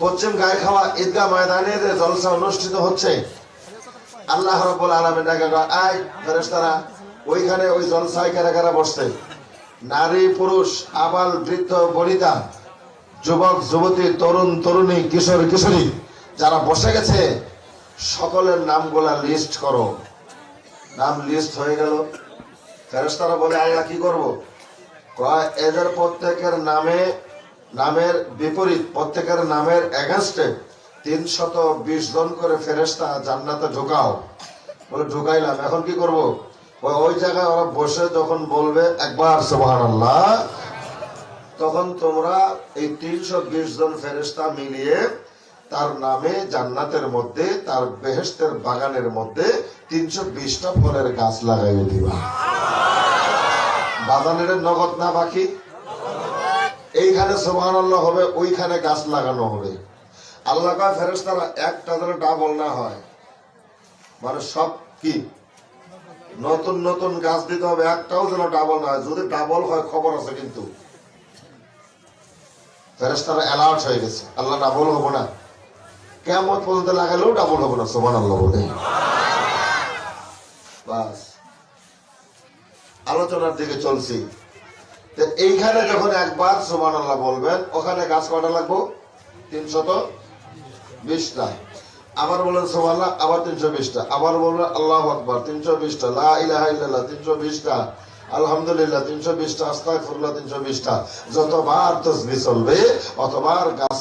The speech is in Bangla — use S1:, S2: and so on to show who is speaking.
S1: পশ্চিম গায়ে ঈদগাহ ময়দানে যে জলসা অনুষ্ঠিত হচ্ছে, আল্লাহ রব্বুল আলমী ডাকে আয় ফেরেশতারা, ওইখানে ওই জলসায় কারা কারা বসছে? নারী, পুরুষ, আবাল, বৃদ্ধ, বনিতা, যুবক, যুবতী, তরুণ, তরুণী, কিশোর, কিশোরী, যারা বসে গেছে, সকলের নামগুলা লিস্ট করো। নাম লিস্ট হয়ে গেল। ফেরেশতারা বলে আল্লাহ কি করব? এদের প্রত্যেকের নামে নামের বিপরীত প্রত্যেকের নামের এগেনস্টে তিনশত বিশ জন করে ফেরেশতা জান্নাতে ঢুকাও। বলে ঢুকাইলাম, এখন কি করব? ওই জায়গায় ওরা বসে যখন বলবে, একবার সুবহানাল্লাহ, তখন তোমরা এই তিনশো বিশ জন ফেরেশতা মিলিয়ে তার নামে জান্নাতের মধ্যে, তার বেহেস্তের বাগানের মধ্যে তিনশো বিশটা ফলের গাছ লাগাইয়ে দিবা। বাগানের নগদ না বাকি? এইখানে সোহানাল্লাহ হবে, ওইখানে গাছ লাগানো হবে। আল্লাহ ফেরেস্তারা একটা যেন ডাবল না হয়। মানে সব কি? নতুন নতুন গাছ দিতে হবে, একটাও যেন ডাবল না হয়। যদি ডাবল হয়, খবর আছে কিন্তু। হয়ে গেছে। আল্লাহ ডাবল না। কেমন লাগালেও ডাবল হব না সোমান আল্লাহ আলোচনার দিকে চলছি। এইখানে যখন একবার সোমান আল্লাহ বলবেন, ওখানে গাছ কটা লাগবো? তিনশত বিশটা। আবার বললেন সোমাল্লাহ আবার তিনশো বিশটা। আবার বললেন আল্লাহ আকবর, তিনশো বিশটা। লাহ তিনশো বিশটা। আলহামদুলিল্লাহ, তিনশো বিশটা। আস্তাগফিরুল্লাহ, তিনশো বিশটা। যতবার তসবি চলবে, অতবার গাছ